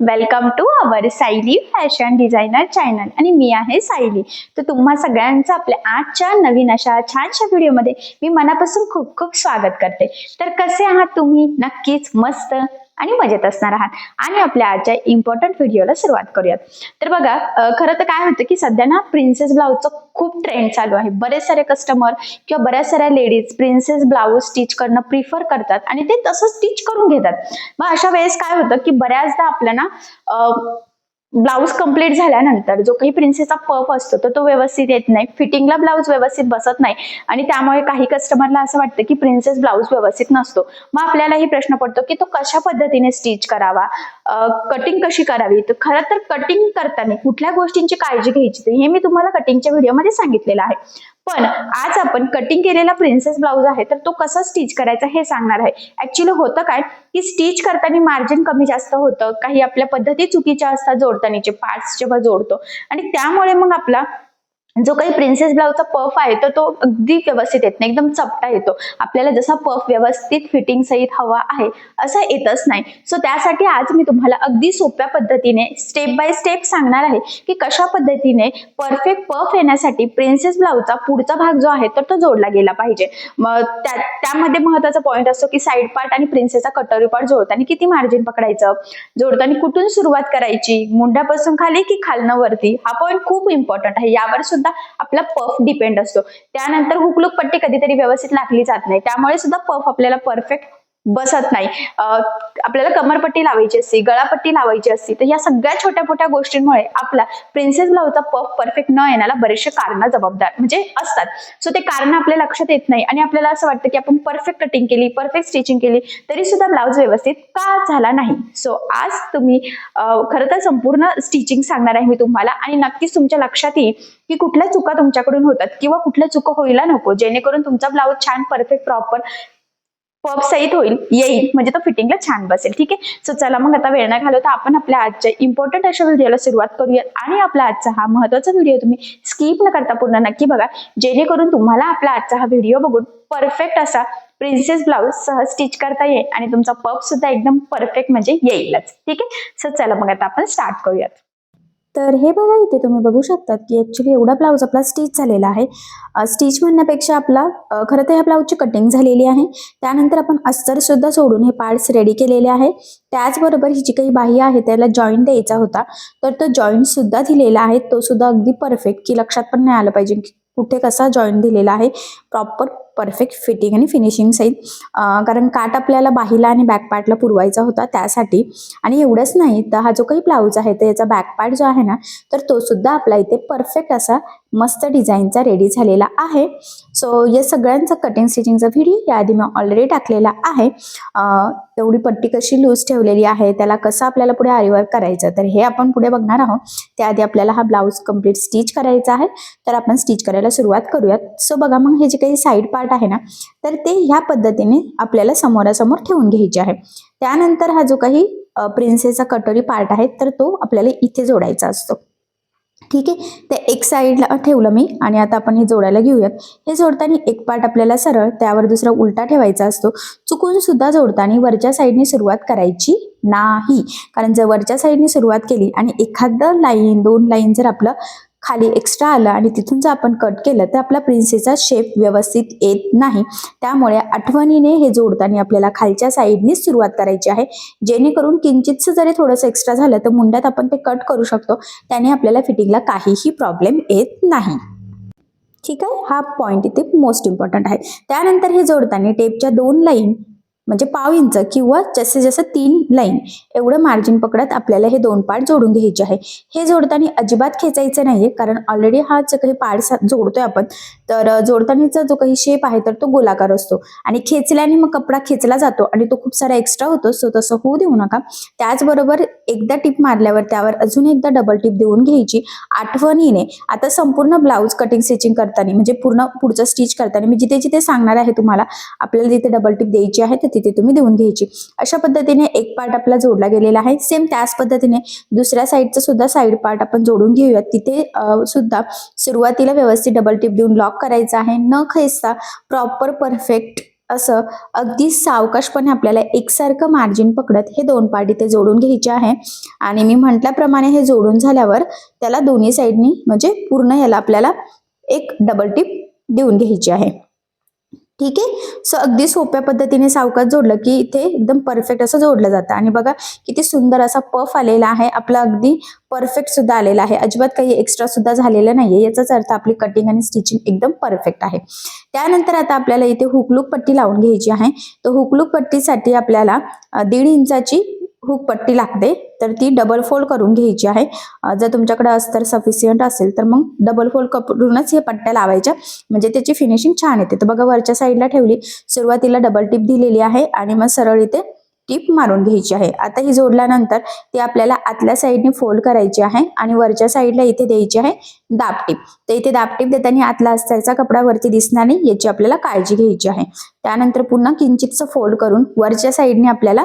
Welcome to our Sayali fashion designer channel आणि मी आहे सायली. तर तुम्हा सगळ्यांचं आपल्या आजच्या नवीन अशा छानशा व्हिडिओमध्ये मी मनापासून खूप खूप स्वागत करते. तर कसे आहात तुम्ही? नक्कीच मस्त. आणि मजेत असणार आहात. आणि आपल्या आजच्या इम्पॉर्टंट व्हिडिओला सुरुवात करूयात. तर बघा खरं तर काय होतं की सध्या ना प्रिन्सेस ब्लाऊजचं खूप ट्रेंड चालू आहे. बरेच सारे कस्टमर किंवा बऱ्याच साऱ्या लेडीज प्रिन्सेस ब्लाऊज स्टिच करणं प्रिफर करतात आणि ते तसं स्टिच करून घेतात. मग अशा वेळेस काय होतं की बऱ्याचदा आपल्याला ब्लाऊज कंप्लीट झाल्यानंतर जो काही प्रिन्सेसचा पफ असतो तर तो व्यवस्थित येत नाही. फिटिंगला ब्लाऊज व्यवस्थित बसत नाही. आणि त्यामुळे काही कस्टमरला असं वाटतं की प्रिन्सेस ब्लाऊज व्यवस्थित नसतो. मग आपल्यालाही प्रश्न पडतो की तो कशा पद्धतीने स्टिच करावा? कटिंग कशी करावी? तर खरं तर कटिंग करताना कुठल्या गोष्टींची काळजी घ्यायची? हे मी तुम्हाला कटिंगच्या व्हिडिओमध्ये सांगितलेलं आहे. पण आज आपण कटिंग केलेला प्रिन्सेस ब्लाऊज आहे तर तो कसा स्टिच करायचा हे सांगणार आहे. ऍक्च्युली होतं काय की स्टिच करताना मार्जिन कमी जास्त होतं काही आपल्या पद्धती चुकीच्या असतात जोडतानीचे पार्ट्स जेव्हा जोडतो. आणि त्यामुळे मग आपला जो काही प्रिन्सेस ब्लाऊजचा पफ आहे तर तो अगदी व्यवस्थित येत नाही. एकदम चपटा येतो. आपल्याला जसा पफ व्यवस्थित फिटिंग सहित हवा आहे असं येतच नाही. सो त्यासाठी आज मी तुम्हाला अगदी सोप्या पद्धतीने स्टेप बाय स्टेप सांगणार आहे की कशा पद्धतीने परफेक्ट पफ येण्यासाठी प्रिन्सेस ब्लाऊजचा पुढचा भाग जो आहे तर तो जोडला गेला पाहिजे. मग त्यामध्ये महत्त्वाचा पॉईंट असतो की साईड पार्ट आणि प्रिन्सेसचा कटोरी पार्ट जोडताना किती मार्जिन पकडायचं? जोडताना कुठून सुरुवात करायची? मुंड्यापासून खाली की खालनं वरती? हा पॉईंट खूप इम्पॉर्टंट आहे. यावर सुद्धा आपला पफ डिपेंड असतो. त्यानंतर हुकलूक पट्टी कधीतरी व्यवस्थित लागली जात नाही. त्यामुळे सुद्धा पफ आपल्याला परफेक्ट बसत नाही. आपल्याला कमरपट्टी लावायची असते गळापट्टी लावायची असते तर या सगळ्या छोट्या मोठ्या गोष्टींमुळे आपला प्रिन्सेस ब्लाऊजचा पफ परफेक्ट न येण्याला बरेचसे कारण जबाबदार म्हणजे असतात. सो ते कारण आपल्या लक्षात येत नाही आणि आपल्याला असं वाटतं की आपण परफेक्ट कटिंग केली परफेक्ट स्टिचिंग केली तरी सुद्धा ब्लाऊज व्यवस्थित का झाला नाही? सो आज तुम्ही खरं तर संपूर्ण स्टिचिंग सांगणार आहे मी तुम्हाला आणि नक्कीच तुमच्या लक्षात येईल की कुठल्या चुका तुमच्याकडून होतात किंवा कुठल्या चुका होईला नको जेणेकरून तुमचा ब्लाऊज छान परफेक्ट प्रॉपर पप सहित होईल येईल. म्हणजे तो फिटिंगला छान बसेल. ठीक आहे? सो चला मग आता वेळ न घालवता आपण आपल्या आजच्या इम्पॉर्टंट अशा व्हिडिओला सुरुवात करूयात. आणि आपला आजचा हा महत्त्वाचा व्हिडिओ तुम्ही स्किप न करता पूर्ण नक्की बघा. जेणेकरून तुम्हाला आपला आजचा हा व्हिडिओ बघून परफेक्ट असा प्रिन्सेस ब्लाऊज सहज स्टिच करता येईल आणि तुमचा पप सुद्धा एकदम परफेक्ट म्हणजे येईलच. ठीक आहे? सो चला मग आता आपण स्टार्ट करूयात. तर हे बघा इथे तुम्ही बघू शकतात की ॲक्च्युली एवढा ब्लाऊज आपला स्टिच झालेला आहे. स्टिच म्हणण्यापेक्षा आपला खरं तर ह्या ब्लाऊजची कटिंग झालेली आहे. त्यानंतर आपण अस्तरसुद्धा सोडून हे पार्ट्स रेडी केलेले आहे. त्याचबरोबर ही जी काही बाह्य आहे त्याला जॉईंट द्यायचा होता. तर तो जॉईंटसुद्धा दिलेला आहे. तो सुद्धा अगदी परफेक्ट की लक्षात पण नाही आलं पाहिजे की कुठे कसा जॉईंट दिलेला आहे. प्रॉपर परफेक्ट फिटिंग आणि फिनिशिंग सहित कारण काट आपल्याला बाहीला आणि बॅकपार्टला पुरवायचा होता त्यासाठी. आणि एवढंच नाही तर हा जो काही ब्लाऊज आहे तर याचा बॅकपार्ट जो आहे ना तर तो सुद्धा आपला इथे परफेक्ट असा मस्त डिझाईनचा रेडी झालेला आहे. सो या सगळ्यांचा कटिंग स्टिचिंगचा व्हिडिओ याआधी मी ऑलरेडी टाकलेला आहे. एवढी पट्टी कशी लूज ठेवलेली आहे त्याला कसं आपल्याला पुढे आरिवर्क करायचं तर हे आपण पुढे बघणार आहोत. त्याआधी आपल्याला हा ब्लाऊज कंप्लीट स्टिच करायचा आहे. तर आपण स्टिच करायला सुरुवात करूयात. सो बघा मग हे जे काही साईड पार्ट आहे ना तर ते ह्या पद्धतीने आपल्याला समोरासमोर ठेवून घ्यायचे आहे. त्यानंतर हा जो काही प्रिन्सेसचा कटोरी पार्ट आहे तर तो आपल्याला इथे जोडायचा असतो. ठीक आहे? ते एक साईडला ठेवलं मी आणि आता आपण हे जोडायला घेऊयात. हे जोडताना एक पार्ट आपल्याला सरळ त्यावर दुसरा उलटा ठेवायचा असतो. चुकून सुद्धा जोडताना वरच्या साईडने सुरुवात करायची नाही. कारण जर वरच्या साईडने सुरुवात केली आणि एखादं लाईन दोन लाईन जर आपलं खाली एक्स्ट्रा आलं आणि तिथून जर आपण कट केलं तर आपला प्रिन्सेचा शेप व्यवस्थित येत नाही. त्यामुळे आठवणीने हे जोडताना आपल्याला खालच्या साईडनीच सुरुवात करायची आहे. जेणेकरून किंचितचं जरी थोडंसं एक्स्ट्रा झालं तर मुंड्यात आपण ते कट करू शकतो. त्याने आपल्याला फिटिंगला काहीही प्रॉब्लेम येत नाही. ठीक आहे? हा पॉईंट इथे मोस्ट इम्पॉर्टंट आहे. त्यानंतर हे जोडताना टेपच्या दोन लाईन म्हणजे पाव इंच किंवा जसे जसं तीन लाईन एवढं मार्जिन पकडत आपल्याला हे दोन पार्ट जोडून घ्यायचे आहे. हे जोडताना अजिबात खेचायचं नाहीये कारण ऑलरेडी हा जो काही पार्ट जोडतोय आपण तर जोडतानाचा जो काही शेप आहे तर तो गोलाकार असतो. आणि खेचल्याने मग कपडा खेचला जातो आणि तो खूप सारा एक्स्ट्रा होतो सो तसं होऊ देऊ नका. त्याचबरोबर एकदा टिप मारल्यावर त्यावर अजून एकदा डबल टिप देऊन घ्यायची आठवणीने. आता संपूर्ण ब्लाऊज कटिंग स्टिचिंग करताना म्हणजे पूर्ण पुढचं स्टिच करताना मी जिथे जिथे सांगणार आहे तुम्हाला आपल्याला जिथे डबल टिप द्यायची आहे तिथे तिथे तुम्ही देऊन घ्यायची. अशा पद्धतीने एक पार्ट आपला जोडला गेलेला आहे. सेम त्याच पद्धतीने दुसऱ्या साईडचा सुद्धा साईड पार्ट आपण जोडून घेऊयात. तिथे सुद्धा सुरुवातीला व्यवस्थित डबल टिप देऊन लॉक करायचं आहे. न खेचता प्रॉपर परफेक्ट असं अगदी सावकाशपणे आपल्याला एकसारखं मार्जिन पकडत हे दोन पार्ट इथे जोडून घ्यायचे आहे. आणि मी म्हटल्याप्रमाणे हे जोडून झाल्यावर त्याला दोन्ही साईडनी म्हणजे पूर्ण याला आपल्याला एक डबल टिप देऊन घ्यायची आहे. ठीक आहे? सो अगदी सोप्या पद्धतीने सावकाश जोडलं की इथे एकदम परफेक्ट असं जोडलं जातं. आणि बघा किती सुंदर असा पफ आलेला आहे. आपला अगदी परफेक्ट सुद्धा आलेला आहे. अजिबात काही एक्स्ट्रा सुद्धा झालेलं नाहीये. याचाच अर्थ आपली कटिंग आणि स्टिचिंग एकदम परफेक्ट आहे. त्यानंतर आता आपल्याला इथे हुकलूक पट्टी लावून घ्यायची आहे. तर हुकलूक पट्टीसाठी आपल्याला दीड इंचाची हुक पट्टी लागते तर ती डबल फोल्ड करून घ्यायची आहे. जर तुमच्याकडे अस्तर सफिशियंट असेल तर मग डबल फोल्ड करूनच हे पट्ट्या लावायच्या. म्हणजे त्याची फिनिशिंग छान येते. तर बघा वरच्या साईडला ठेवली. सुरुवातीला डबल टिप दिलेली आहे आणि मग सरळ इथे टिप मारून घ्यायची आहे. आता ही जोडल्यानंतर ती आपल्याला आतल्या साईडने फोल्ड करायची आहे आणि वरच्या साईडला इथे द्यायची आहे दाब टिप तर इथे दाब टिप देताना आतला अस्ताचा कपडा वरती दिसणार नाही याची आपल्याला काळजी घ्यायची आहे. त्यानंतर पुन्हा किंचितचं फोल्ड करून वरच्या साईडने आपल्याला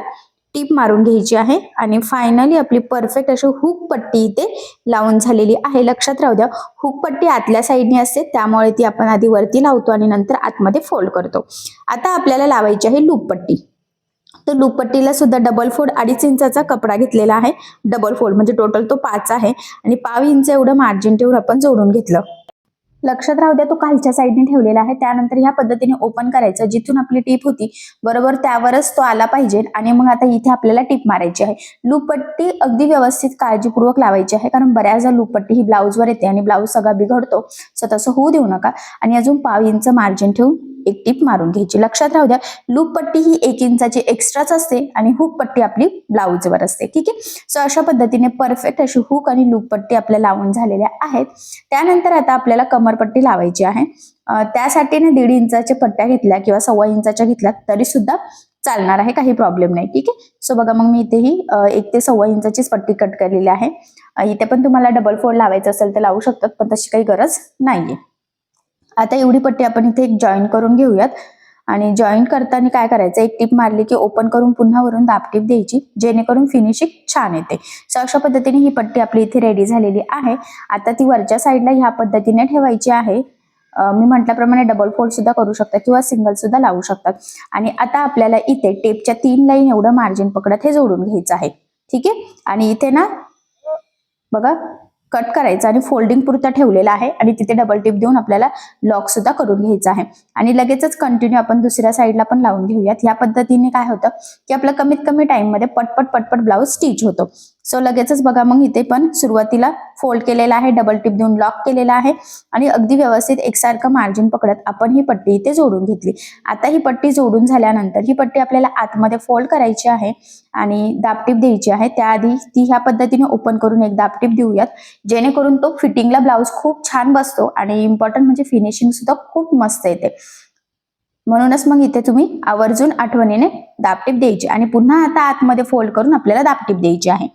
टीप मारून घ्यायची आहे. आणि फायनली आपली परफेक्ट अशी हुक पट्टी इथे लावून झालेली आहे. लक्षात राहू द्या हुक पट्टी आतल्या साईडने असते त्यामुळे ती आपण आधी वरती लावतो आणि नंतर आतमध्ये फोल्ड करतो. आता आपल्याला लावायची आहे लूप पट्टी. तर लूपपट्टीला सुद्धा डबल फोल्ड अडीच इंचाचा कपडा घेतलेला आहे. डबल फोल्ड म्हणजे टोटल तो पाच आहे. आणि पाव इंच एवढं मार्जिन ठेवून आपण जोडून घेतलं. लक्षात राहू द्या तो खालच्या साईडने ठेवलेला आहे. त्यानंतर ह्या पद्धतीने ओपन करायचं. जिथून आपली टीप होती बरोबर त्यावरच तो आला पाहिजे आणि मग आता इथे आपल्याला टीप मारायची आहे. लूपपट्टी अगदी व्यवस्थित काळजीपूर्वक लावायची आहे कारण बऱ्याचदा लूपपट्टी ही ब्लाऊजवर येते आणि ब्लाऊज सगळा बिघडतो. सो तसं होऊ देऊ नका. आणि अजून पाव इंच मार्जिन ठेवून एक टीप मारून घ्यायची. लक्षात राहू द्या लूप पट्टी ही एक इंचाची एक्स्ट्राच असते आणि हुक पट्टी आपली ब्लाऊजवर असते. ठीक आहे? सो अशा पद्धतीने परफेक्ट अशी हुक आणि लूप पट्टी आपल्या लावून झालेल्या आहेत. त्यानंतर आता आपल्याला कमर कमरपट्टी लावायची आहे. त्यासाठी ना दीड इंचाच्या पट्ट्या घेतल्या किंवा सव्वा इंचाच्या घेतल्या तरी सुद्धा चालणार आहे काही प्रॉब्लेम नाही. ठीक आहे? सो बघा मग मी इथेही एक ते सव्वा इंचाचीच पट्टी कट केलेली आहे. इथे पण तुम्हाला डबल फोल्ड लावायचं असेल तर लावू शकतात पण तशी काही गरज नाहीये. आता एवढी पट्टी आपण इथे एक जॉईन करून घेऊयात. आणि जॉईन करताना काय करायचं? एक टीप मारली की ओपन करून पुन्हा वरून दाब टीप द्यायची जेणेकरून फिनिशिंग छान येते. सो अशा पद्धतीने ही पट्टी आपली इथे रेडी झालेली आहे. आता ती वरच्या साईडला ह्या पद्धतीने ठेवायची आहे. मी म्हटल्याप्रमाणे डबल फोल्ड सुद्धा करू शकता किंवा सिंगल सुद्धा लावू शकतात आणि आता आपल्याला इथे टेपच्या तीन लाईन एवढं मार्जिन पकडत हे जोडून घ्यायचं आहे. ठीक आहे? आणि इथे ना बघा कट करायचं आणि फोल्डिंग पुरता ठेवलेला आहे आणि तिथे डबल टिप देऊन आपल्याला लॉक सुद्धा करून घ्यायचा आहे. आणि लगेचच कंटिन्यू आपण दुसऱ्या साईडला पण लावून घेऊयात. या पद्धतीने काय होतं की आपलं कमीत कमी टाइममध्ये पटपट पटपट ब्लाऊज स्टिच होतो. सो लगेचच बघा मग इथे पण सुरुवातीला फोल्ड केलेला आहे डबल टिप देऊन लॉक केलेला आहे आणि अगदी व्यवस्थित एकसारखं मार्जिन पकडत आपण ही पट्टी इथे जोडून घेतली. आता ही पट्टी जोडून झाल्यानंतर ही पट्टी आपल्याला आतमध्ये फोल्ड करायची आहे आणि दाबटीप द्यायची आहे. त्याआधी ती ह्या पद्धतीने ओपन करून एक दाबटीप देऊयात जेणेकरून तो फिटिंगला ब्लाऊज खूप छान बसतो आणि इम्पॉर्टंट म्हणजे फिनिशिंग सुद्धा खूप मस्त येते. म्हणूनच मग इथे तुम्ही आवर्जून आठवणीने दाबटीप द्यायची आणि पुन्हा आता आतमध्ये फोल्ड करून आपल्याला दाबटीप द्यायची आहे.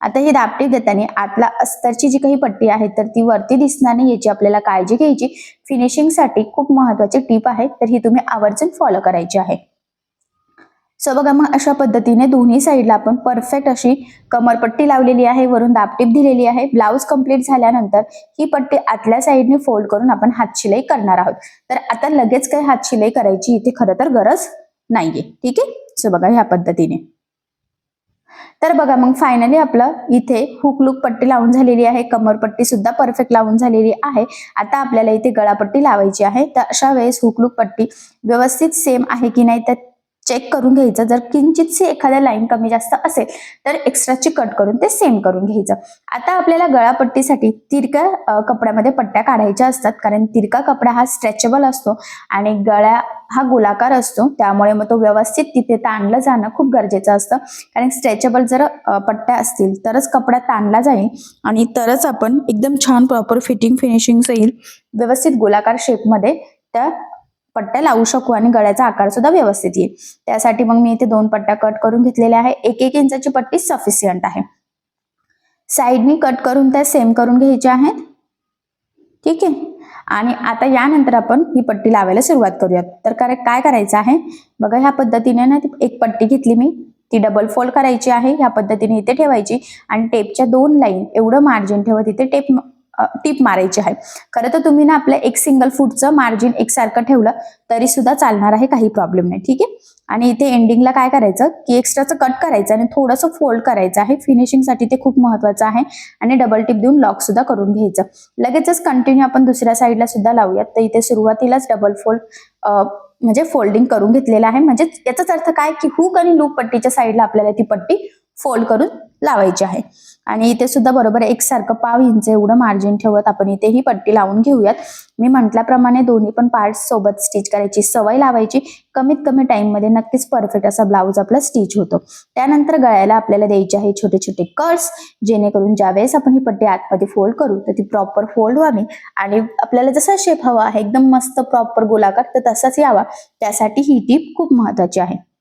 आता ही दापटीप देताना आतला अस्तरची जी काही पट्टी आहे तर ती वरती दिसणार नाही याची आपल्याला काळजी घ्यायची. फिनिशिंगसाठी खूप महत्वाची टीप आहे तर ही तुम्ही आवर्जून फॉलो करायची आहे. सो बघा मग अशा पद्धतीने दोन्ही साईडला आपण परफेक्ट अशी कमरपट्टी लावलेली आहे वरून दाबटीप दिलेली आहे. ब्लाऊज कंप्लीट झाल्यानंतर ही पट्टी आतल्या साईडने फोल्ड करून आपण हातशिलाई करणार आहोत. तर आता लगेच काही हातशिलाई करायची इथे खरं तर गरज नाहीये. ठीक आहे? सो बघा ह्या पद्धतीने. तर बघा मग फायनली आपलं इथे हुकलूक पट्टी लावून झालेली आहे. कमरपट्टी सुद्धा परफेक्ट लावून झालेली आहे. आता आपल्याला इथे गळापट्टी लावायची आहे. तर अशा वेळेस हुकलूक पट्टी व्यवस्थित सेम आहे की नाही तर चेक करून घ्यायचं. जर किंचितशी एखाद्या लाईन कमी जास्त असेल तर एक्स्ट्राची कट करून ते सेम करून घ्यायचं. आता आपल्याला गळापट्टीसाठी तिरक्या कपड्यामध्ये पट्ट्या काढायच्या असतात. कारण तिरका कपडा हा स्ट्रेचेबल असतो आणि गळा हा गोलाकार असतो. त्यामुळे मग तो व्यवस्थित तिथे ताणलं जाणं खूप गरजेचं असतं. कारण स्ट्रेचेबल जर पट्ट्या असतील तरच कपडा ताणला जाईल आणि तरच आपण एकदम छान प्रॉपर फिटिंग फिनिशिंग येईल व्यवस्थित गोलाकार शेपमध्ये त्या पट्ट्या लावू शकू आणि गळ्याचा आकार सुद्धा व्यवस्थित येईल. त्यासाठी मग मी इथे दोन पट्ट्या कट करून घेतलेल्या आहे एक एक इंचाची पट्टी सफिशियंट आहे. साईडनी कट करून त्या सेम करून घ्यायच्या आहेत. ठीक आहे? आणि आता यानंतर आपण ही पट्टी लावायला सुरुवात करूयात. तर काय काय करायचं आहे? बघा ह्या पद्धतीने ना ती एक पट्टी घेतली मी. ती डबल फोल्ड करायची आहे. ह्या पद्धतीने इथे ठेवायची. आणि टेपच्या दोन लाईन एवढं मार्जिन ठेवत इथे टेप टीप मारायची आहे. खरं तर तुम्ही ना आपलं एक सिंगल फूटचं मार्जिन एकसारखं ठेवलं तरी सुद्धा चालणार आहे काही प्रॉब्लेम नाही ठीक आहे? आणि इथे एंडिंगला काय करायचं की एक्स्ट्राचं कट करायचं आणि थोडंसं फोल्ड करायचं आहे. फिनिशिंगसाठी ते खूप महत्वाचं आहे आणि डबल टिप देऊन लॉक सुद्धा करून घ्यायचं. लगेचच कंटिन्यू आपण दुसऱ्या साईडला सुद्धा लावूयात. तर इथे सुरुवातीलाच डबल फोल्ड म्हणजे फोल्डिंग करून घेतलेलं आहे. म्हणजे याचाच अर्थ काय? की हुक आणि लूप पट्टीच्या साईडला आपल्याला ती पट्टी फोल्ड करून लावायची आहे. आणि इथे सुद्धा बरोबर एकसारखं पाव इंच एवढं मार्जिन ठेवत आपण इथे ही पट्टी लावून घेऊयात. मी म्हटल्याप्रमाणे दोन्ही पण पार्ट्स सोबत स्टिच करायची सवय लावायची. कमीत कमी टाइममध्ये नक्कीच परफेक्ट असा ब्लाऊज आपला स्टिच होतो. त्यानंतर गळ्याला आपल्याला द्यायचे आहे छोटे छोटे कर्स जेणेकरून ज्यावेळेस आपण ही पट्टी आतमध्ये फोल्ड करू तर ती प्रॉपर फोल्ड व्हावी. आणि आपल्याला जसा शेप हवा आहे एकदम मस्त प्रॉपर गोलाकार तर तसाच यावा. त्यासाठी ही टीप खूप महत्वाची आहे.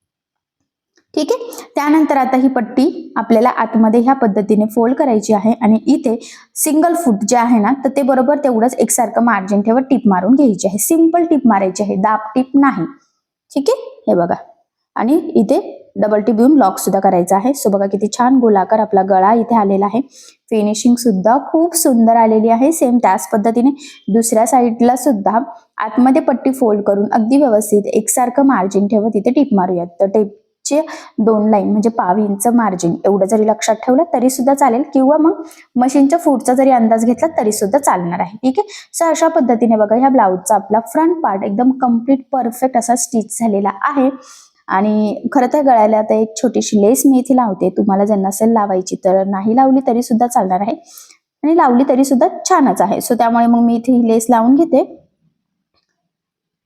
ठीक आहे? त्यानंतर आता ही पट्टी आपल्याला आतमध्ये ह्या पद्धतीने फोल्ड करायची आहे आणि इथे सिंगल फूट जे आहे ना तर ते बरोबर तेवढंच एकसारखं मार्जिन ठेवत टीप मारून घ्यायची आहे. सिंपल टीप मारायची आहे दाब टीप नाही. ठीक आहे? हे बघा. आणि इथे डबल टीप येऊन लॉक सुद्धा करायचा आहे. सो बघा किती छान गोलाकार आपला गळा इथे आलेला आहे. फिनिशिंग सुद्धा खूप सुंदर आलेली आहे. सेम त्याच पद्धतीने दुसऱ्या साईडला सुद्धा आतमध्ये पट्टी फोल्ड करून अगदी व्यवस्थित एकसारखं मार्जिन ठेवत इथे टीप मारूयात. तर टेप चे दोन लाईन म्हणजे पाव इंच मार्जिन एवढं जरी लक्षात ठेवलं तरी सुद्धा चालेल. किंवा मग मशीनच्या फूटचा जरी अंदाज घेतला तरी सुद्धा चालणार आहे. ठीक आहे? सो अशा पद्धतीने बघा ह्या ब्लाऊजचा आपला फ्रंट पार्ट एकदम कंप्लीट परफेक्ट असा स्टिच झालेला आहे. आणि खरं तर गळ्याला आता एक छोटीशी लेस मी इथे लावते. तुम्हाला जर नसेल लावायची तर नाही लावली तरी सुद्धा चालणार आहे. आणि लावली तरी सुद्धा छानच आहे. सो त्यामुळे मग मी इथे ही लेस लावून घेते.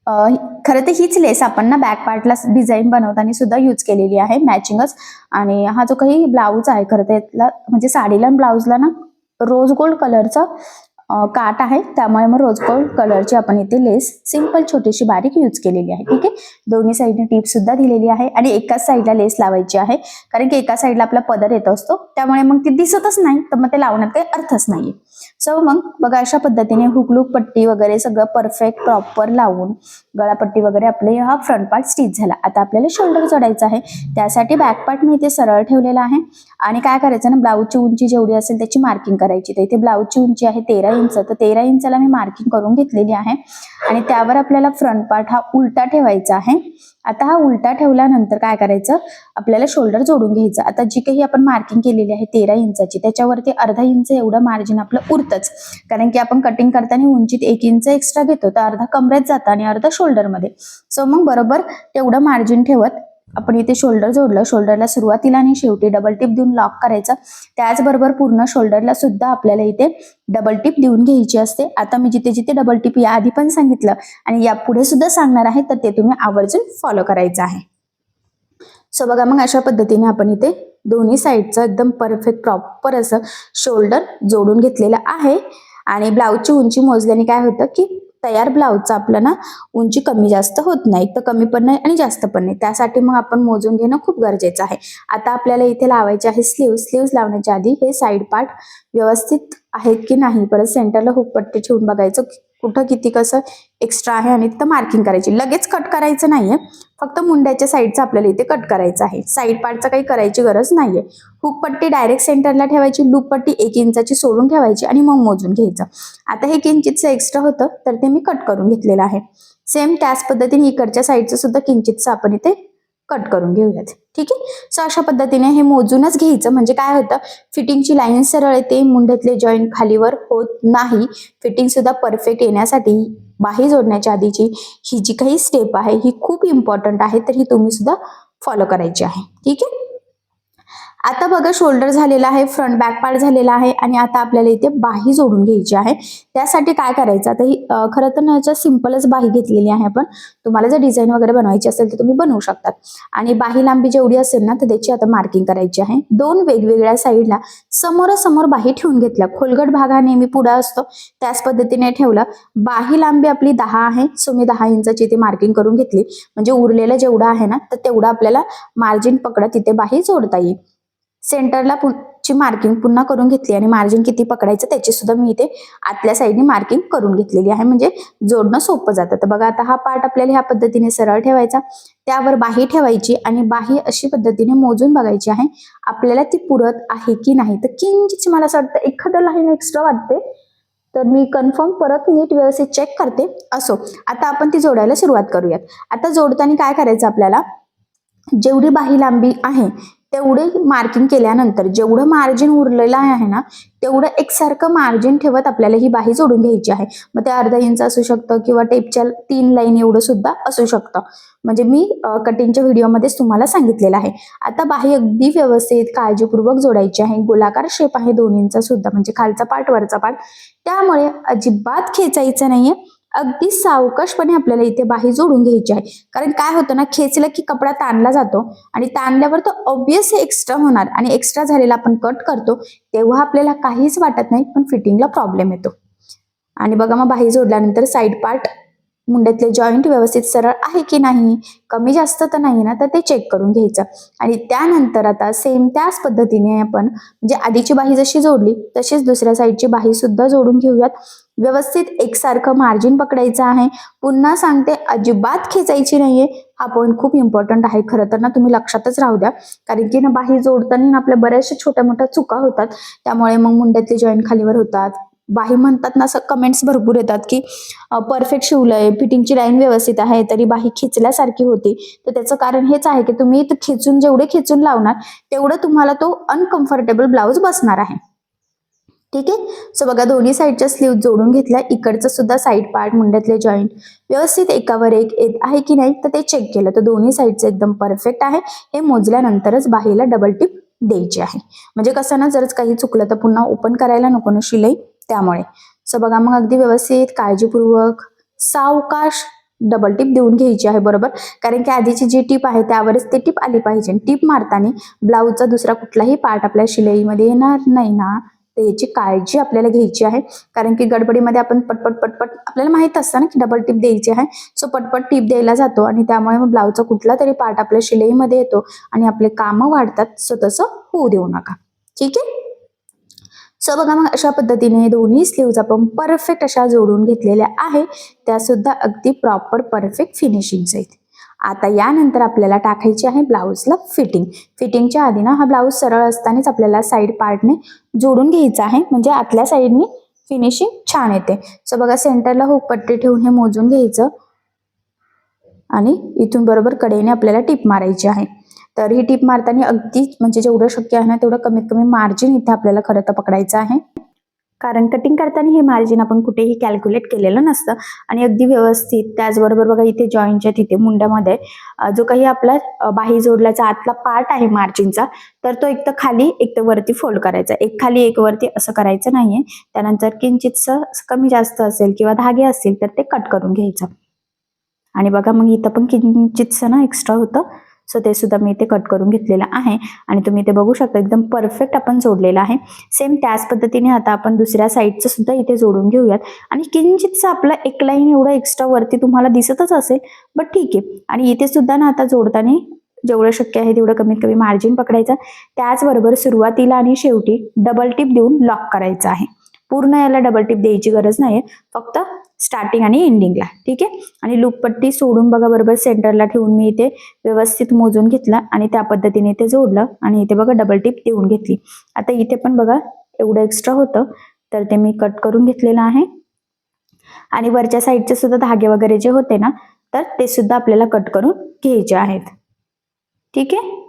खरं तर हीच लेस आपण ना बॅक पार्टला डिझाईन बनवताना सुद्धा यूज केलेली आहे मॅचिंगच आणि हा जो काही ब्लाऊज आहे खरं तर यातला म्हणजे साडीला आणि ब्लाऊजला ना रोज गोल्ड कलरचा काट आहे. त्यामुळे मग रोज गोल्ड कलरची आपण इथे लेस सिंपल छोटीशी बारीक यूज केलेली आहे. ठीक आहे? दोन्ही साईडने टिप सुद्धा दिलेली आहे आणि एकाच साईडला लेस लावायची आहे. कारण की एका साईडला आपला पदर येत असतो. त्यामुळे मग ती दिसतच नाही. तर मग ते लावण्यात काही अर्थच नाहीये. सो मग बघा अशा पद्धतीने हुकलूक पट्टी वगैरे सगळं परफेक्ट प्रॉपर लावून गळापट्टी वगैरे आपले हा फ्रंट पार्ट स्टिच झाला. आता आपल्याला शोल्डर चढायचा आहे. त्यासाठी बॅक पार्ट मी इथे सरळ ठेवलेला आहे. आणि काय करायचं ना ब्लाऊजची उंची जेवढी असेल त्याची मार्किंग करायची. तर इथे ब्लाऊजची उंची आहे तेरा इंच. तर तेरा इंचाला मी मार्किंग करून घेतलेली आहे. आणि त्यावर आपल्याला फ्रंट पार्ट हा उलटा ठेवायचा आहे. आता हा उलटा ठेवल्यानंतर काय करायचं? आपल्याला शोल्डर जोडून घ्यायचं. आता जी काही आपण मार्किंग केलेली आहे तेरा इंचाची त्याच्यावरती अर्धा इंच एवढं मार्जिन आपलं होतच. कारण की आपण कटिंग करताना उंचीत एक इंच एक्स्ट्रा घेतो तर अर्धा कमरेत जातं आणि अर्धा शोल्डरमध्ये सो मग बरोबर तेवढं मार्जिन ठेवत आपण इथे शोल्डर जोडलं. शोल्डरला सुरुवातीला आणि शेवटी डबल टिप देऊन लॉक करायचं. त्याचबरोबर पूर्ण शोल्डरला सुद्धा आपल्याला इथे डबल टिप देऊन घ्यायची असते. आता मी जिथे जिथे डबल टिप याआधी पण सांगितलं आणि यापुढे सुद्धा सांगणार आहे तर ते तुम्ही आवर्जून फॉलो करायचं आहे. सो बघा मग अशा पद्धतीने आपण इथे दोन्ही साईडचं एकदम परफेक्ट प्रॉपर असं शोल्डर जोडून घेतलेलं आहे. आणि ब्लाऊजची उंची मोजल्याने काय होतं की तयार ब्लाऊजचं आपलं ना उंची कमी जास्त होत नाही. तर कमी पण नाही आणि जास्त पण नाही. त्यासाठी मग आपण मोजून घेणं खूप गरजेचं आहे. आता आपल्याला इथे लावायचे आहे स्लीव्ह स्लीव्ह लावण्याच्या आधी हे साईड पार्ट व्यवस्थित आहेत की नाही? परत सेंटरला हुक पट्टी ठेवून बघायचं कुठं किती कसं एक्स्ट्रा आहे आणि तिथं मार्किंग करायची. लगेच कट करायचं नाहीये. फक्त मुंड्याच्या साईडचं आपल्याला इथे कट करायचं आहे. साईड पार्टचा काही करायची गरज नाहीये. हुक पट्टी डायरेक्ट सेंटरला ठेवायची लूप पट्टी एक इंचाची सोडून ठेवायची आणि मग मोजून घ्यायचं. आता हे किंचितचं एक्स्ट्रा होतं तर ते मी कट करून घेतलेलं आहे. सेम त्याच पद्धतीने इकडच्या साईडचं सुद्धा किंचितचं आपण इथे कट करून घेऊयात. ठीक आहे? सो अशा पद्धतीने हे मोजूनच घ्यायचं. म्हणजे काय होतं? फिटिंगची लाईन सरळ येते. मुंड्यातले जॉईंट खालीवर होत नाही. फिटिंग सुद्धा परफेक्ट येण्यासाठी बाही जोडण्याच्या आधीची ही जी काही स्टेप आहे ही खूप इम्पॉर्टंट आहे. तर ही तुम्ही सुद्धा फॉलो करायची आहे. ठीक आहे? आता बघा शोल्डर झालेला आहे फ्रंट बॅक पार्ट झालेला आहे आणि आता आपल्याला इथे बाही जोडून घ्यायची आहे. त्यासाठी काय करायचं? आता ही खरं तर ह्याच्या सिम्पलच बाही घेतलेली आहे आपण. तुम्हाला जर डिझाईन वगैरे बनवायची असेल तर तुम्ही बनवू शकतात. आणि बाही लांबी जेवढी असेल ना तर त्याची आता मार्किंग करायची आहे. दोन वेगवेगळ्या साईडला समोरासमोर बाही ठेवून घेतल्या खोलगट भाग हा नेहमी पुढे असतो. त्याच पद्धतीने ठेवला. बाही लांबी आपली दहा आहे. सो मी दहा इंचाची इथे मार्किंग करून घेतली. म्हणजे उरलेलं जेवढं आहे ना तर तेवढं आपल्याला मार्जिन पकडत तिथे बाही जोडता येईल. सेंटरला ची मार्किंग पुन्हा करून घेतली आणि मार्जिन किती पकडायचं त्याची सुद्धा मी इथे आतल्या साईडने मार्किंग करून घेतलेली आहे. म्हणजे जोडणं सोपं जातं. तर बघा आता हा पार्ट आपल्याला ह्या पद्धतीने सरळ ठेवायचा. त्यावर बाही ठेवायची आणि बाही अशी पद्धतीने मोजून बघायची आहे. आपल्याला ती पुरत आहे की नाही? तर किंचित मला असं वाटतं एखादं लाईन एक्स्ट्रा वाटते तर मी कन्फर्म परत नीट व्यवस्थित चेक करते. असो. आता आपण ती जोडायला सुरुवात करूयात. आता जोडताना काय करायचं आपल्याला? जेवढी बाही लांबी आहे तेवढे मार्किंग केल्यानंतर जेवढं मार्जिन उरलेलं आहे ना तेवढं एकसारखं मार्जिन ठेवत आपल्याला ही बाही जोडून घ्यायची आहे. मग ते अर्धा इंच असू शकतं किंवा टेपच्या तीन लाईन एवढं सुद्धा असू शकतं. म्हणजे मी कटिंगच्या व्हिडिओमध्येच तुम्हाला सांगितलेलं आहे. आता बाही अगदी व्यवस्थित काळजीपूर्वक जोडायची आहे. गोलाकार शेप आहे दोन्हींचा सुद्धा म्हणजे खालचा पार्ट वरचा पार्ट त्यामुळे अजिबात खेचायचं नाहीये. अगदी सावकाशपणे आपल्याला इथे बाही जोडून घ्यायची आहे. कारण काय होतं ना खेचलं की कपडा ताणला जातो आणि ताणल्यावर तो ऑब्विस एक्स्ट्रा होणार आणि एक्स्ट्रा झालेला आपण कट करतो तेव्हा आपल्याला काहीच वाटत नाही पण फिटिंगला प्रॉब्लेम येतो. आणि बघा मग बाही जोडल्यानंतर साईड पार्ट मुंड्यातले जॉईंट व्यवस्थित सरळ आहे की नाही कमी जास्त तर नाही ना तर ते चेक करून घ्यायचं. आणि त्यानंतर आता सेम त्याच पद्धतीने आपण म्हणजे आधीची बाही जशी जोडली तशीच दुसऱ्या साईडची बाही सुद्धा जोडून घेऊयात. व्यवस्थित एकसारखं मार्जिन पकडायचं आहे. पुन्हा सांगते अजिबात खेचायची नाहीये. हा पॉईंट खूप इम्पॉर्टंट आहे. खरं तर ना तुम्ही लक्षातच राहू द्या. कारण की ना बाही जोडताना आपल्या बऱ्याचशा छोट्या मोठ्या चुका होतात. त्यामुळे मग मुंड्यातले जॉईंट खालीवर होतात. बाही म्हणतात ना असं कमेंट्स भरपूर येतात की परफेक्ट शिवलंय फिटिंगची लाईन व्यवस्थित आहे तरी बाही खेचल्यासारखी होती. तर त्याचं कारण हेच आहे की तुम्ही खेचून जेवढे खेचून लावणार तेवढं तुम्हाला तो अनकम्फर्टेबल ब्लाऊज बसणार आहे. ठीक आहे? सो बघा दोन्ही साईडच्या स्लीव जोडून घेतल्या. इकडचं सुद्धा साईड पार्ट मुंड्यातले जॉईंट व्यवस्थित एकावर एक येत आहे की नाही तर ते चेक केलं. तर दोन्ही साईडचं एकदम परफेक्ट आहे. हे मोजल्यानंतरच बाहीला डबल टिप द्यायची आहे. म्हणजे कसं ना जरच काही चुकलं तर पुन्हा ओपन करायला नको ना शिलाई. त्यामुळे. सो बघा मग अगदी व्यवस्थित काळजीपूर्वक सावकाश डबल टिप देऊन घ्यायची आहे बरोबर? कारण की आधीची जी टिप आहे त्यावरच ते टिप आली पाहिजे. टिप मारताना ब्लाऊजचा दुसरा कुठलाही पार्ट आपल्या शिलाईमध्ये येणार नाही ना तर याची काळजी आपल्याला घ्यायची आहे. कारण की गडबडीमध्ये आपण पटपट पटपट आपल्याला माहीत असतं ना की डबल टिप द्यायची आहे. सो पटपट टिप द्यायला जातो आणि त्यामुळे मग ब्लाऊजचा कुठला तरी पार्ट आपल्या शिलाईमध्ये येतो आणि आपले कामं वाढतात. सो तसं होऊ देऊ नका. ठीक आहे? सो बघा मग अशा पद्धतीने दोन्ही स्लीव्ज आपण परफेक्ट अशा जोडून घेतलेल्या आहे त्या सुद्धा अगदी प्रॉपर परफेक्ट फिनिशिंग आहेत. आता यानंतर आपल्याला टाकायची आहे ब्लाऊजला फिटिंग फिटिंगच्या आधी ना हा ब्लाऊज सरळ असतानाच आपल्याला साईड पार्टने जोडून घ्यायचा आहे. म्हणजे आतल्या साईडनी फिनिशिंग छान येते. सो बघा सेंटरला हुक पट्टी ठेवून हे मोजून घ्यायचं. आणि इथून बरोबर कडेने आपल्याला टिप मारायची आहे. तर ही टिप मारताना अगदी म्हणजे जेवढं शक्य आहे ना तेवढं कमीत कमी मार्जिन इथे आपल्याला खरं तर पकडायचं आहे. कारण कटिंग करताना हे मार्जिन आपण कुठेही कॅल्क्युलेट केलेलं नसतं. आणि अगदी व्यवस्थित त्याचबरोबर बघा इथे जॉईंटच्या तिथे मुंड्यामध्ये जो काही आपला बाही जोडल्याचा आतला पार्ट आहे मार्जिनचा तर तो एक तर खाली एक तर वरती फोल्ड करायचा. एक खाली एक वरती असं करायचं नाहीये. त्यानंतर किंचितसं कमी जास्त असेल किंवा धागे असतील तर ते कट करून घ्यायचं. आणि बघा मग इथं पण किंचितसं ना एक्स्ट्रा होतं. सो ते सुद्धा मी इथे कट करून घेतलेलं आहे. आणि तुम्ही ते बघू शकता एकदम परफेक्ट आपण जोडलेलं आहे. सेम त्याच पद्धतीने आता आपण दुसऱ्या साईडचं सुद्धा इथे जोडून घेऊयात. आणि किंचितसं आपलं एक लाईन एवढं एक्स्ट्रा वरती तुम्हाला दिसतच असेल बट ठीक आहे. आणि इथे सुद्धा ना आता जोडताना जेवढं शक्य आहे तेवढं कमीत कमी मार्जिन पकडायचं. त्याचबरोबर सुरुवातीला आणि शेवटी डबल टिप देऊन लॉक करायचं आहे. पूर्ण याला डबल टिप द्यायची गरज नाही फक्त स्टार्टिंग आणि एंडिंगला ठीक आहे? आणि लूपपट्टी सोडून बघा बरोबर सेंटरला ठेवून मी इथे व्यवस्थित मोजून घेतलं आणि त्या पद्धतीने इथे जोडलं आणि इथे बघा डबल टिप देऊन घेतली. आता इथे पण बघा एवढं एक्स्ट्रा होतं तर ते मी कट करून घेतलेलं आहे. आणि वरच्या साईडचे सुद्धा धागे वगैरे जे होते ना तर ते सुद्धा आपल्याला कट करून घ्यायचे आहेत. ठीक आहे?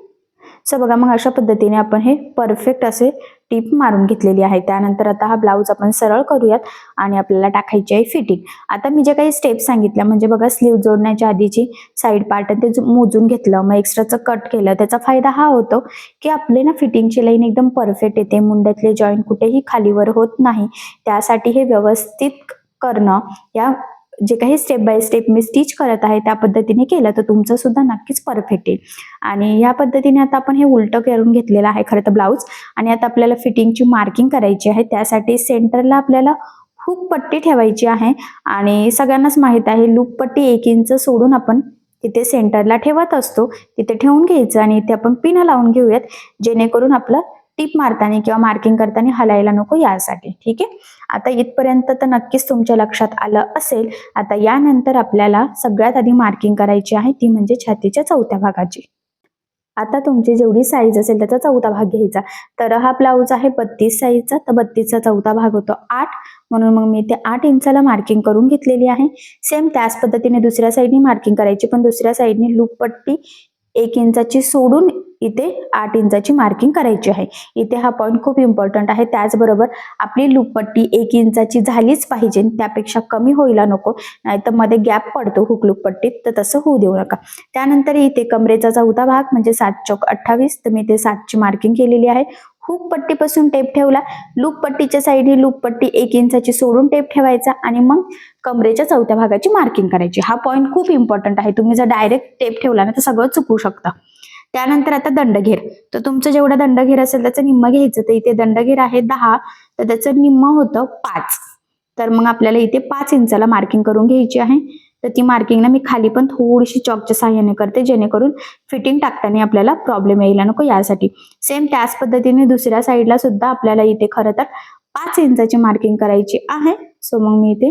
सो बघा मग अशा पद्धतीने आपण हे परफेक्ट असे टीप मारून घेतलेली आहे. त्यानंतर आता हा ब्लाऊज आपण सरळ करूयात आणि आपल्याला टाकायची आहे फिटिंग आता मी जे काही स्टेप सांगितल्या म्हणजे बघा स्लीव जोडण्याच्या आधीची साईड पार्ट ते मोजून घेतलं मग एक्स्ट्राचं कट केलं त्याचा फायदा हा होतो की आपले ना फिटिंगची लाईन एकदम परफेक्ट येते. मुंड्यातले जॉईंट कुठेही खालीवर होत नाही. त्यासाठी हे व्यवस्थित करणं या जे काही स्टेप बाय स्टेप मी स्टिच करत आहे त्या पद्धतीने केलं तर तुमचं सुद्धा नक्कीच परफेक्ट येईल. आणि या पद्धतीने आता आपण हे उलटं करून घेतलेलं आहे खरं तर ब्लाऊज आणि आता आपल्याला फिटिंगची मार्किंग करायची आहे त्यासाठी सेंटरला आपल्याला हुक पट्टी ठेवायची आहे. आणि सगळ्यांनाच माहीत आहे लूप पट्टी एक इंच सोडून आपण तिथे सेंटरला ठेवत असतो. तिथे ठेवून घ्यायचं आणि इथे आपण पिनं लावून घेऊयात जेणेकरून आपलं टिप मारताना किंवा मार्किंग करताना हलायला नको यासाठी ठीक आहे? आता इथपर्यंत तर नक्कीच तुमच्या लक्षात आलं असेल. आता यानंतर आपल्याला सगळ्यात आधी मार्किंग करायची आहे ती म्हणजे छातीच्या चौथ्या भागाची. आता तुमची जेवढी साईज असेल त्याचा चौथा भाग घ्यायचा. तर हा ब्लाऊज आहे बत्तीस साईजचा तर बत्तीसचा चौथा भाग होतो आठ. म्हणून मग मी ते आठ इंचाला मार्किंग करून घेतलेली आहे. सेम त्याच पद्धतीने दुसऱ्या साईडनी मार्किंग करायची पण दुसऱ्या साईडनी लूप पट्टी एक इंचाची सोडून इथे आठ इंचाची मार्किंग करायची आहे. इथे हा पॉईंट खूप इम्पॉर्टंट आहे. त्याचबरोबर आपली लूपपट्टी एक इंचाची झालीच पाहिजे. त्यापेक्षा कमी होईला नको. नाहीतरमध्ये गॅप पडतो हुक लूपपट्टीत. तर तसं होऊ देऊ नका. त्यानंतर इथे कमरेचा चौथा भाग म्हणजे सात चौक अठ्ठावीस. तर मी ते सातची मार्किंग केलेली आहे. हुक पट्टीपासून टेप ठेवला. लूप पट्टीच्या साईडने लूप पट्टी एक इंचाची सोडून टेप ठेवायचा आणि मग कमरेच्या चौथ्या भागाची मार्किंग करायची. हा पॉईंट खूप इम्पॉर्टंट आहे. तुम्ही जर डायरेक्ट टेप ठेवला ना तर सगळं चुकू शकता. त्यानंतर आता दंडघेर. तर तुमचं जेवढं दंडघेर असेल त्याचं निम्म घ्यायचं. तर इथे दंडघेर आहे दहा तर त्याचं निम्म होतं पाच. तर मग आपल्याला इथे पाच इंचाला मार्किंग करून घ्यायची आहे. तर ती मार्किंग ना मी खाली पण थोडीशी चॉकच्या सहाय्याने करते जेणेकरून फिटिंग टाकताना आपल्याला प्रॉब्लेम यायला नको यासाठी. सेम त्याच पद्धतीने दुसऱ्या साईडला सुद्धा आपल्याला इथे खरं तर पाच इंचाची मार्किंग करायची आहे. सो मग मी इथे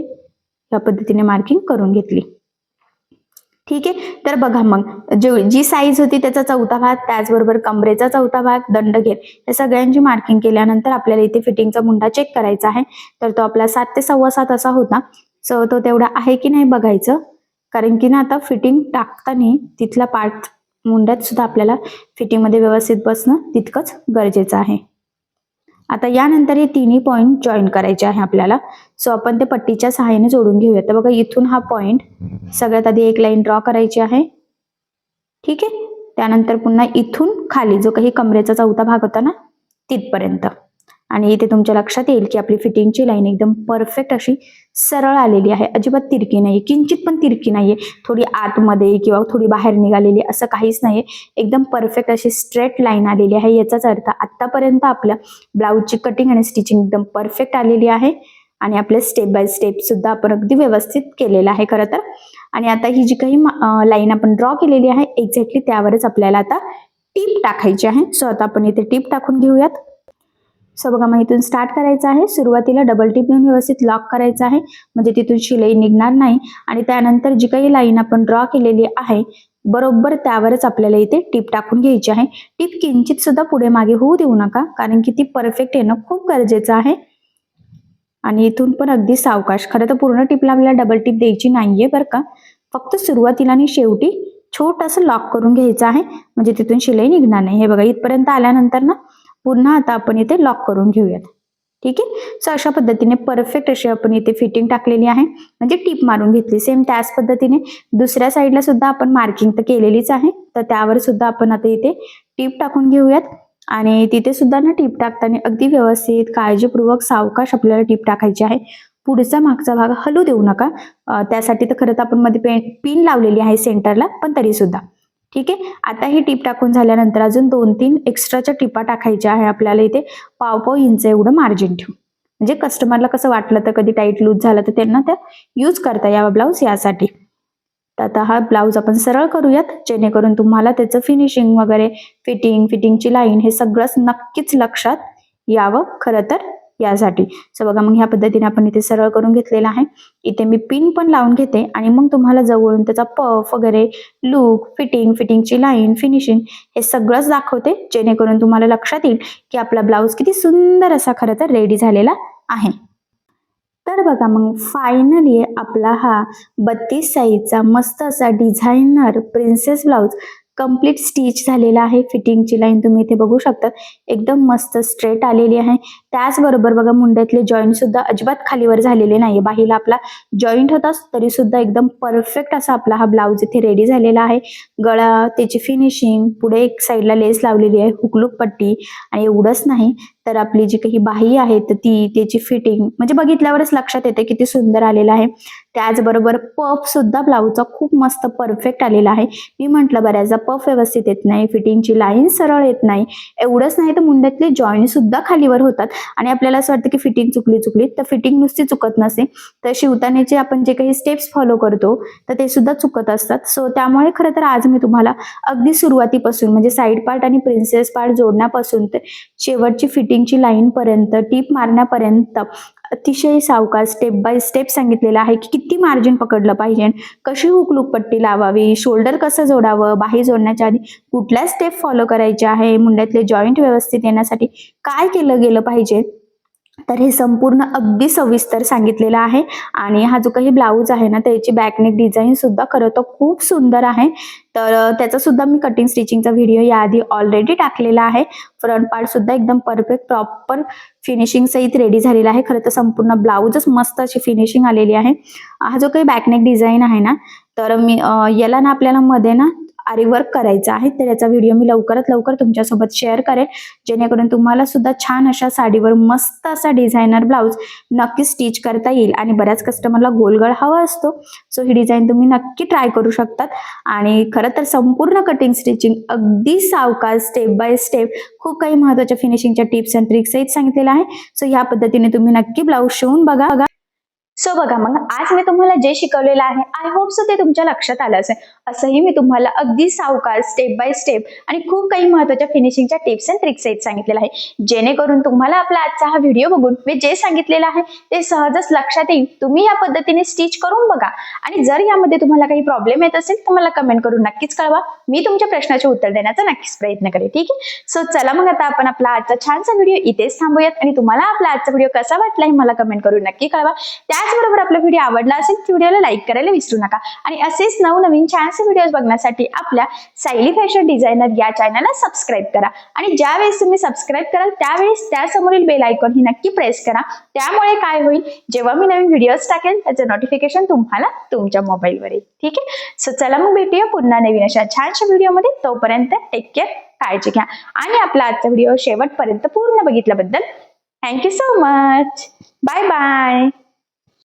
या पद्धतीने मार्किंग करून घेतली. ठीक आहे? तर बघा मग जे जी साईज होती त्याचा चौथा भाग त्याचबरोबर कमरेचा चौथा भाग दंडघेर या सगळ्यांची मार्किंग केल्यानंतर आपल्याला इथे फिटिंगचा मुंडा चेक करायचा आहे. तर तो आपला सात ते सव्वा सात असा होता. सो तो तेवढा आहे की नाही बघायचं? कारण की ना आता फिटिंग टाकताना तिथला पार्ट मुंड्यात सुद्धा आपल्याला फिटिंगमध्ये व्यवस्थित बसणं तितकंच गरजेचं आहे. आता यानंतर हे तिन्ही पॉईंट जॉईन करायचे आहे आपल्याला. सो आपण ते पट्टीच्या सहाय्याने जोडून घेऊया. तर बघा इथून हा पॉईंट सगळ्यात आधी एक लाईन ड्रॉ करायची आहे. ठीक आहे? त्यानंतर पुन्हा इथून खाली जो काही कमरेचा चौथा भाग होता ना तिथपर्यंत. आणि इथे तुमच्या लक्षात येईल की आपली फिटिंगची लाईन एकदम परफेक्ट अशी सरळ आलेली आहे. अजिबात तिरकी नाही किंचित पण तिरकी नाहीये. थोडी आतमध्ये किंवा थोडी बाहेर निघालेली असं काहीच नाहीये. एकदम परफेक्ट अशी स्ट्रेट लाईन आलेली आहे. याचाच अर्थ आतापर्यंत आपल्या ब्लाऊजची कटिंग आणि स्टिचिंग एकदम परफेक्ट आलेली आहे. आणि आपले स्टेप बाय स्टेप सुद्धा आपण अगदी व्यवस्थित केलेलं आहे खरं तर. आणि आता ही जी काही लाईन आपण ड्रॉ केलेली आहे एक्झॅक्टली त्यावरच आपल्याला आता टीप टाकायची आहे. सो आता आपण इथे टीप टाकून घेऊयात. सो बघा मग इथून स्टार्ट करायचं आहे. सुरुवातीला डबल टिप घेऊन व्यवस्थित लॉक करायचं आहे. म्हणजे तिथून शिलाई निघणार नाही. आणि त्यानंतर जी काही लाईन आपण ड्रॉ केलेली आहे बरोबर त्यावरच आपल्याला इथे टीप टाकून घ्यायची आहे. टीप किंचित सुद्धा पुढे मागे होऊ देऊ नका कारण की ती परफेक्ट येणं खूप गरजेचं आहे. आणि इथून पण अगदी सावकाश खरं तर पूर्ण टिपला आपल्याला डबल टिप द्यायची नाहीये बरं का. फक्त सुरुवातीला आणि शेवटी छोटंसं लॉक करून घ्यायचं आहे. म्हणजे तिथून शिलाई निघणार नाही. हे बघा इथपर्यंत आल्यानंतर ना पुन्हा आता आपण इथे लॉक करून घेऊयात. ठीक आहे? सो अशा पद्धतीने परफेक्ट अशी आपण इथे फिटिंग टाकलेली आहे. म्हणजे टीप मारून घेतली. सेम त्याच पद्धतीने दुसऱ्या साईडला सुद्धा आपण मार्किंग तर केलेलीच आहे. तर त्यावर सुद्धा आपण आता इथे टीप टाकून घेऊयात. आणि तिथे सुद्धा ना टीप टाकताना अगदी व्यवस्थित काळजीपूर्वक सावकाश आपल्याला टीप टाकायची आहे. पुढचा मागचा भाग हलू देऊ नका. त्यासाठी तर खरं तर आपण मध्ये पे पिन लावलेली आहे सेंटरला पण तरी सुद्धा. ठीक आहे? आता ही टीप टाकून झाल्यानंतर अजून दोन तीन एक्स्ट्राच्या टिपा टाकायच्या आहे आपल्याला इथे. पाव पाव इंच एवढं मार्जिन ठेवून. म्हणजे कस्टमरला कसं वाटलं तर कधी टाईट लूज झालं तर त्यांना त्या यूज करता यावा ब्लाऊज यासाठी. तर आता हा ब्लाऊज आपण सरळ करूयात. जेणेकरून तुम्हाला त्याचं फिनिशिंग वगैरे फिटिंग फिटिंगची लाईन हे सगळंच नक्कीच लक्षात यावं. खरं तर यासाठी. सो बघा मग ह्या पद्धतीने आपण इथे सरळ करून घेतलेला आहे. इथे मी पिन पण लावून घेते आणि मग तुम्हाला जवळून त्याचा पफ वगैरे लूक फिटिंग फिटिंगची लाईन फिनिशिंग हे सगळंच दाखवते. जेणेकरून तुम्हाला लक्षात येईल की आपला ब्लाऊज किती सुंदर असा खरं तर रेडी झालेला आहे. तर बघा मग फायनली आपला हा बत्तीस साईजचा मस्त असा designer princess blouse complete stitch झालेला आहे. फिटिंगची लाईन तुम्ही इथे बघू शकता. एकदम मस्त स्ट्रेट आलेली आहे. त्याचबरोबर बघा मुंड्यातले जॉईंट सुद्धा अजिबात खालीवर झालेले नाही बाहीला आपला जॉईंट होताच तरी सुद्धा एकदम परफेक्ट असा आपला हा ब्लाऊज इथे रेडी झालेला आहे. गळा त्याची फिनिशिंग पुढे एक साईडला लेस लावलेली आहे. हुकलूक पट्टी. आणि एवढंच नाही. तर आपली जी काही बाही आहे तर ती त्याची फिटिंग म्हणजे बघितल्यावरच लक्षात येते किती सुंदर आलेलं आहे. त्याचबरोबर पफ सुद्धा ब्लाऊजचा खूप मस्त परफेक्ट आलेला आहे. मी म्हटलं बऱ्याचदा पफ व्यवस्थित येत नाही फिटिंगची लाईन सरळ येत नाही. एवढंच नाही तर मुंड्यातले जॉईंट सुद्धा खालीवर होतात. आणि आपल्याला असं वाटतं की फिटिंग चुकली चुकली तर फिटिंग नुसती चुकत नसते तर शिवतानेचे आपण जे काही स्टेप्स फॉलो करतो तर ते सुद्धा चुकत असतात. सो त्यामुळे खरं तर आज मी तुम्हाला अगदी सुरुवातीपासून म्हणजे साईड पार्ट आणि प्रिन्सेस पार्ट जोडण्यापासून ते शेवटची फिटिंग फिटिंगची लाईनपर्यंत टीप मारण्यापर्यंत अतिशय सावकाश स्टेप बाय स्टेप सांगितलेलं आहे की किती मार्जिन पकडलं पाहिजे कशी हुकलूक पट्टी लावावी शोल्डर कसं जोडावं बाही जोडण्याच्या आधी कुठल्या स्टेप फॉलो करायचे आहे मुंड्यातले जॉईंट व्यवस्थित येण्यासाठी काय केलं गेलं पाहिजे? तर हे संपूर्ण अगदी सविस्तर सांगितलेलं आहे. आणि हा जो काही ब्लाऊज आहे ना त्याची बॅकनेक डिझाईन सुद्धा खरं तर खूप सुंदर आहे. तर त्याचा सुद्धा मी कटिंग स्टिचिंगचा व्हिडिओ याआधी ऑलरेडी टाकलेला आहे. फ्रंट पार्ट सुद्धा एकदम परफेक्ट प्रॉपर फिनिशिंग सहित रेडी झालेला आहे. खरं तर संपूर्ण ब्लाऊजच मस्त अशी फिनिशिंग आलेली आहे. हा जो काही बॅकनेक डिझाईन आहे ना तर मी याला ना आपल्याला मध्ये ना अरे वर्क करायचं आहे तर याचा व्हिडिओ मी लवकरात लवकर तुमच्यासोबत शेअर करेन. जेणेकरून तुम्हाला सुद्धा छान अशा साडीवर मस्त असा डिझायनर ब्लाऊज नक्की स्टिच करता येईल आणि बऱ्याच कस्टमरला गोलगळ हवा असतो. सो ही डिझाईन तुम्ही नक्की ट्राय करू शकतात. आणि खरं तर संपूर्ण कटिंग स्टिचिंग अगदी सावकाश स्टेप बाय स्टेप खूप काही महत्त्वाच्या फिनिशिंगच्या टिप्स अँड ट्रिक्सही सांगितलेल्या सांगितलेलं आहे. सो ह्या पद्धतीने तुम्ही नक्की ब्लाऊज शिवून बघा बघा. सो बघा मग आज मी तुम्हाला जे शिकवलेलं आहे आय होप सो ते तुमच्या लक्षात आलं असेल. असंही मी तुम्हाला अगदी सावकार स्टेप बाय स्टेप आणि खूप काही महत्त्वाच्या फिनिशिंगच्या टिप्स अँड ट्रिक्स आहेत सांगितलेलं आहे. जेणेकरून तुम्हाला आपला आजचा हा व्हिडिओ बघून मी जे सांगितलेलं आहे ते सहजच लक्षात येईल. तुम्ही या पद्धतीने स्टिच करून बघा. आणि जर यामध्ये तुम्हाला काही प्रॉब्लेम येत असेल तर मला कमेंट करून नक्कीच कळवा. मी तुमच्या प्रश्नाचे उत्तर देण्याचा नक्कीच प्रयत्न करेन ठीक आहे? सो चला मग आता आपण आपला आजचा छानसा व्हिडिओ इथेच थांबूयात. आणि तुम्हाला आपला आजचा व्हिडिओ कसा वाटला हे मला कमेंट करून नक्की कळवा. त्या त्याचबरोबर आपला व्हिडिओ आवडला असेल तर व्हिडिओला लाईक करायला विसरू नका. आणि असेच नवनवीन छानसे व्हिडिओज बघण्यासाठी आपल्या सायली फॅशन डिझायनर या चॅनलला सबस्क्राईब करा. आणि ज्यावेळेस तुम्ही सबस्क्राईब कराल त्यावेळेस त्यासमोरील बेल आयकॉन ही नक्की प्रेस करा. त्यामुळे काय होईल? जेव्हा मी नवीन व्हिडिओज टाकेल त्याचं नोटिफिकेशन तुम्हाला तुमच्या मोबाईलवर येईल ठीक आहे? सो चला मग भेटूया पुन्हा नवीन अशा छानशा व्हिडिओमध्ये तोपर्यंत टेक केअर काळजी घ्या. आणि आपला आजचा व्हिडिओ शेवटपर्यंत पूर्ण बघितल्याबद्दल thank you so much bye bye